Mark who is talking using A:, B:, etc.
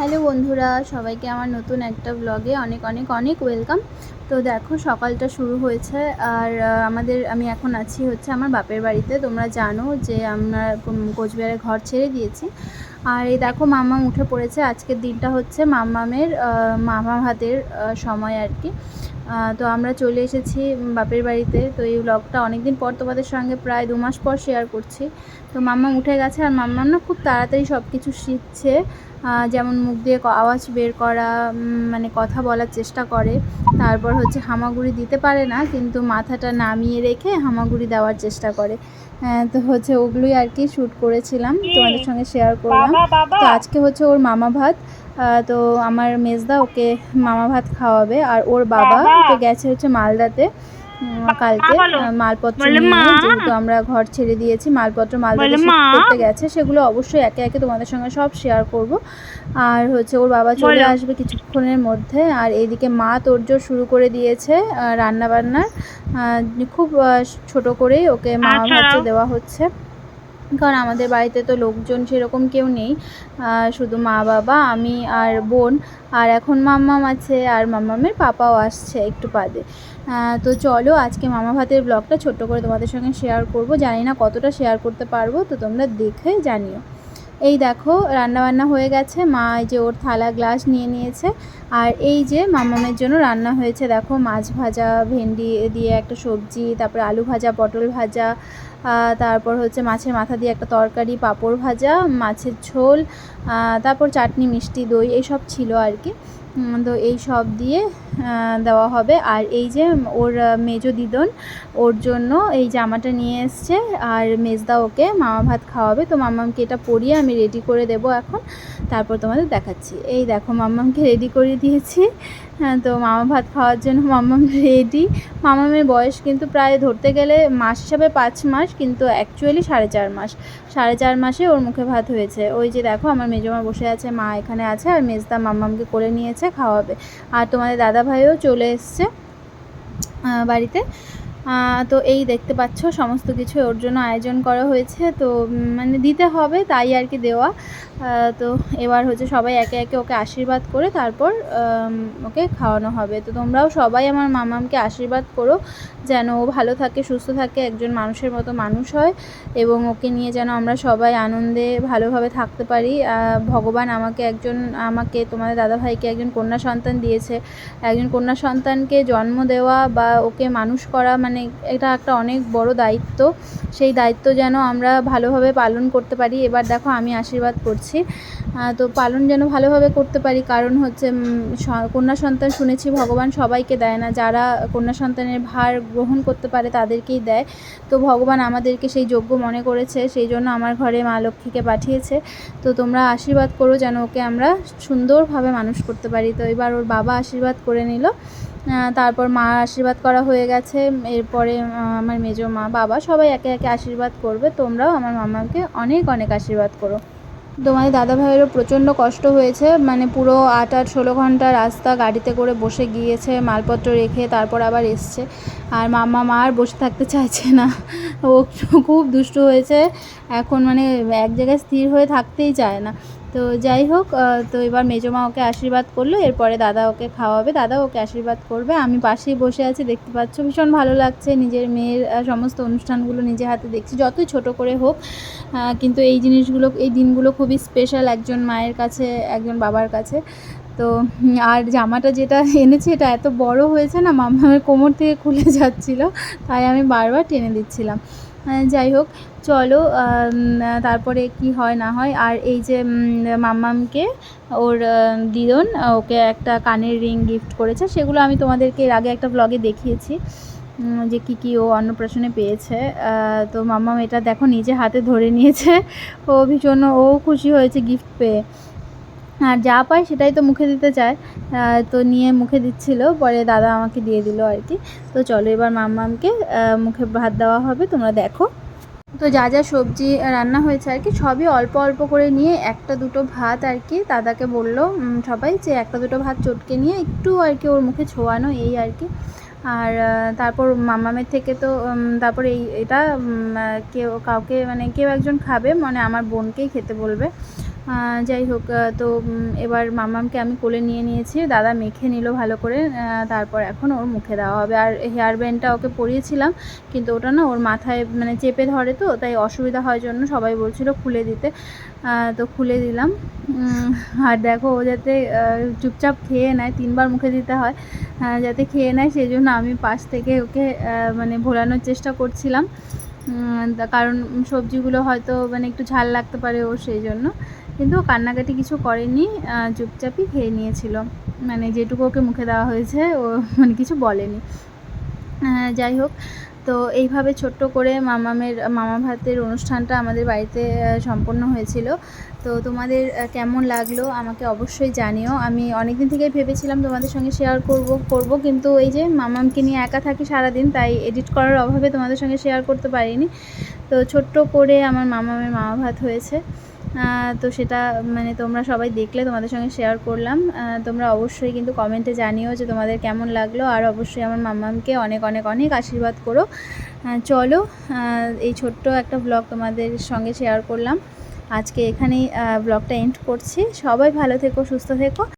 A: Hello বন্ধুরা, সবাইকে আমার নতুন একটা ব্লগে অনেক অনেক অনেক ওয়েলকাম তো দেখো, সকালটা শুরু হয়েছে আর আমাদের, আমি এখন আছি হচ্ছে আমার বাপের বাড়িতে। তোমরা জানো যে আমরা কোচবিহারে ঘর ছেড়ে দিয়েছি। আর এই দেখো মাম্মাম উঠে পড়েছে। আজকের দিনটা হচ্ছে মাম্মামের আহ, মামা ভাতের সময় আর কি। তো আমরা চলে এসেছি বাপের বাড়িতে। তো এই ব্লগটা অনেকদিন পর তোমাদের সঙ্গে প্রায় দু মাস পর শেয়ার করছি। তো মাম্মা উঠে গেছে আর মাম্মাম না খুব তাড়াতাড়ি সব কিছু শিখছে যেমন মুখ দিয়ে আওয়াজ বের করা মানে কথা বলার চেষ্টা করে। তারপর হচ্ছে হামাগুড়ি দিতে পারে না কিন্তু মাথাটা নামিয়ে রেখে হামাগুড়ি দেওয়ার চেষ্টা করে। তো হচ্ছে ওগুলোই আর কি শ্যুট করেছিলাম। তোমাদের সঙ্গে শেয়ার করলাম তো আজকে হচ্ছে ওর মামা ভাত তো আমার মেজদা ওকে মামা ভাত খাওয়াবে আর ওর বাবা তো গেছে হচ্ছে মালদাতে কালকে মালপত্র যেহেতু আমরা ঘর ছেড়ে দিয়েছি মালপত্র মালদাতে। করতে গেছে সেগুলো অবশ্যই একে একে তোমাদের সঙ্গে সব শেয়ার করব। আর হচ্ছে ওর বাবা চলে আসবে কিছুক্ষণের মধ্যে আর এইদিকে মা তোড়জোড় শুরু করে দিয়েছে রান্নাবান্নার খুব ছোট করেই ওকে মামা
B: আচ্ছা।
A: ভাতটা দেওয়া হচ্ছে। কারণ আমাদের বাড়িতে তো লোকজন সেরকম কেউ নেই শুধু মা, বাবা, আমি আর বোন, আর এখন মাম্মাম আছে আর মাম্মামের পাপাও আসছে একটু বাদে। তো চলো আজকে মামা ভাতের ব্লগটা ছোট্ট করে তোমাদের সঙ্গে শেয়ার করব। জানি না কতটা শেয়ার করতে পারব, তো তোমরা দেখে জানিও। এই দেখো রান্না বান্না হয়ে গেছে। মা এই যে ওর থালা গ্লাস নিয়ে নিয়েছে, আর এই যে মামামের জন্য রান্না হয়েছে। দেখো মাছ ভাজা, ভেন্ডি দিয়ে একটা সবজি, তারপরে আলু ভাজা, পটল ভাজা তারপর হচ্ছে মাছের মাথা দিয়ে একটা তরকারি, পাঁপড় ভাজা, মাছের ঝোল তারপর চাটনি, মিষ্টি, দই, এইসব ছিল আর কি। তো এই সব দিয়ে দেওয়া হবে। আর এই যে ওর মেজো দিদন, ওর জন্য এই জামাটা নিয়ে এসছে। আর মেজদা ওকে মামা ভাত খাওয়াবে। তো মাম্মামকে এটা পরিয়ে আমি রেডি করে দেব এখন। তারপর তোমাদের দেখাচ্ছি। এই দেখো মাম্মামকে রেডি করে দিয়েছি। হ্যাঁ তো মামা ভাত খাওয়ার জন্য মাম্মাম রেডি মামামের বয়স কিন্তু প্রায় ধরতে গেলে মাস হিসাবে পাঁচ মাস। কিন্তু অ্যাকচুয়ালি সাড়ে চার মাস। সাড়ে চার মাসে ওর মুখে ভাত হয়েছে। ওই যে দেখো, আমার মেজমা বসে আছে, মা এখানে আছে, আর মেজদা মাম্মামকে করে নিয়েছে খাওয়াবে। আর তোমাদের দাদা ভাইও চলে এসছে বাড়িতে। তো এই দেখতে পাচ্ছ, সমস্ত কিছু ওর জন্য আয়োজন করা হয়েছে। তো মানে দিতে হবে তাই আর কি দেওয়া। তো এবার হচ্ছে সবাই একে একে ওকে আশীর্বাদ করে তারপর ওকে খাওয়ানো হবে। তো তোমরাও সবাই আমার মামামকে আশীর্বাদ করো, যেন ও ভালো থাকে, সুস্থ থাকে, একজন মানুষের মতো মানুষ হয় এবং ওকে নিয়ে যেন আমরা সবাই আনন্দে ভালোভাবে থাকতে পারি। ভগবান আমাকে একজন, আমাকে, তোমাদের দাদাভাইকে একজন কন্যা সন্তান দিয়েছে। একজন কন্যা সন্তানকে জন্ম দেওয়া বা ওকে মানুষ করা মানে এটা একটা অনেক বড় দায়িত্ব। সেই দায়িত্ব যেন আমরা ভালোভাবে পালন করতে পারি। এবার দেখো আমি আশীর্বাদ করছি। তো পালন যেন ভালোভাবে করতে পারি, কারণ হচ্ছে কন্যা সন্তান শুনেছি, ভগবান সবাইকে দেয় না। যারা কন্যা সন্তানের ভার গ্রহণ করতে পারে, তাদেরকেই দেয়। তো ভগবান আমাদেরকে সেই যোগ্য মনে করেছে, সেই জন্য আমার ঘরে মা লক্ষ্মীকে পাঠিয়েছে। তো তোমরা আশীর্বাদ করো যেন ওকে আমরা সুন্দরভাবে মানুষ করতে পারি। তো এবার ওর বাবা আশীর্বাদ করে নিল। তারপর মা আশীর্বাদ করা হয়ে গেছে। এরপরে আমার মেজো মা, বাবা সবাই একে একে আশীর্বাদ করবে। তোমরাও আমার মামাকে অনেক অনেক আশীর্বাদ করো। তোমাদের দাদা ভাইয়েরও প্রচণ্ড কষ্ট হয়েছে। মানে পুরো আট আট ষোলো ঘণ্টা রাস্তা গাড়িতে করে বসে গিয়েছে, মালপত্র রেখে তারপর আবার এসছে। আর মাম্মা মা আর বসে থাকতে চাইছে না। ও খুব দুষ্টু হয়েছে। এখন মানে এক জায়গায় স্থির হয়ে থাকতেই চায় না। তো যাই হোক তো এবার মেজো মা ওকে আশীর্বাদ করল, এরপরে দাদা ওকে খাওয়াবে, দাদা ওকে আশীর্বাদ করবে। আমি পাশেই বসে আছি, দেখতে পাচ্ছ ভীষণ ভালো লাগছে, নিজের মেয়ের সমস্ত অনুষ্ঠানগুলো নিজে হাতে দেখছি, যতই ছোট করে হোক কিন্তু এই জিনিসগুলো, এই দিনগুলো খুবই স্পেশাল একজন মায়ের কাছে, একজন বাবার কাছে। তো আর জামাটা যেটা এনেছি, এটা এত বড় হয়েছে না মামামের কোমর থেকে খুলে যাচ্ছিল, তাই আমি বারবার টেনে দিচ্ছিলাম। যাই হোক, চলো তারপরে কি হয় না হয়, আর এই যে মাম্মামকে, ওর দিদন, ওকে একটা কানের রিং গিফট করেছে, সেগুলো আমি তোমাদেরকে এর আগে একটা ব্লগে দেখিয়েছি যে কী কী ও অন্নপ্রাশনে পেয়েছে তো মাম্মাম এটা দেখো নিজে হাতে ধরে নিয়েছে, ও ভীষণ, ও খুশি হয়েছে গিফট পেয়ে। আর যা পায় সেটাই তো মুখে দিতে চায়। তো নিয়ে মুখে দিচ্ছিল, পরে দাদা আমাকে দিয়ে দিল আর কি। তো চলো এবার মাম্মামকে মুখে ভাত দেওয়া হবে, তোমরা দেখো। তো যা যা সবজি রান্না হয়েছে আর কি, সবই অল্প অল্প করে নিয়ে একটা দুটো ভাত আর কি দাদাকে বলল সবাই যে একটা দুটো ভাত চটকে নিয়ে একটু আর কি ওর মুখে ছোঁয়ানো, এই আর কি। আর তারপর মামামের থেকে তো তারপর এই, এটা কেউ, কাউকে মানে কেউ একজন খাবে মানে আমার বোনকেই খেতে বলবে। যাই হোক তো এবার মামামকে আমি কোলে নিয়ে নিয়েছি। দাদা মেখে নিল ভালো করে তারপর এখন ওর মুখে দেওয়া হবে। আর হেয়ার ব্যান্ডটা ওকে পরিয়েছিলাম, কিন্তু ওটা না ওর মাথায় মানে চেপে ধরে তো, তাই অসুবিধা হয় জন্য সবাই বলছিল খুলে দিতে। তো খুলে দিলাম। আর দেখো ও যাতে চুপচাপ খেয়ে নেয়, তিনবার মুখে দিতে হয় যাতে খেয়ে নেয় সেই জন্য আমি পাশ থেকে ওকে মানে ভোলানোর চেষ্টা করছিলাম। কারণ সবজিগুলো হয়তো মানে একটু ঝাল লাগতে পারে ও সেই জন্য। কিন্তু কান্নাকাটি কিছু করেনি চুপচাপই খেয়ে নিয়েছিল। মানে যেটুকু ওকে মুখে দেওয়া হয়েছে, ও মানে কিছু বলেনি। যাই হোক, তো এইভাবে ছোট্ট করে মামামের, মামা ভাতের অনুষ্ঠানটা আমাদের বাড়িতে সম্পন্ন হয়েছিল। তো তোমাদের কেমন লাগল আমাকে অবশ্যই জানিও। আমি অনেক দিন থেকেই ভেবেছিলাম তোমাদের সঙ্গে শেয়ার করব করব, কিন্তু এই যে মামামকে নিয়ে একা থাকি সারাদিন, তাই এডিট করার অভাবে তোমাদের সঙ্গে শেয়ার করতে পারিনি। তো ছোট্ট করে আমার মামামের মামা ভাত হয়েছে। তো সেটা মানে তোমরা সবাই দেখলে, তোমাদের সঙ্গে শেয়ার করলাম। তোমরা অবশ্যই কিন্তু কমেন্টে জানিও যে তোমাদের কেমন লাগল। আর অবশ্যই আমার মাম্মামকে অনেক অনেক অনেক আশীর্বাদ করো। চলো এই ছোট্ট একটা ব্লগ তোমাদের সঙ্গে শেয়ার করলাম। আজকে এখানেই ব্লগটা এন্ড করছি। সবাই ভালো থেকো, সুস্থ থেকো।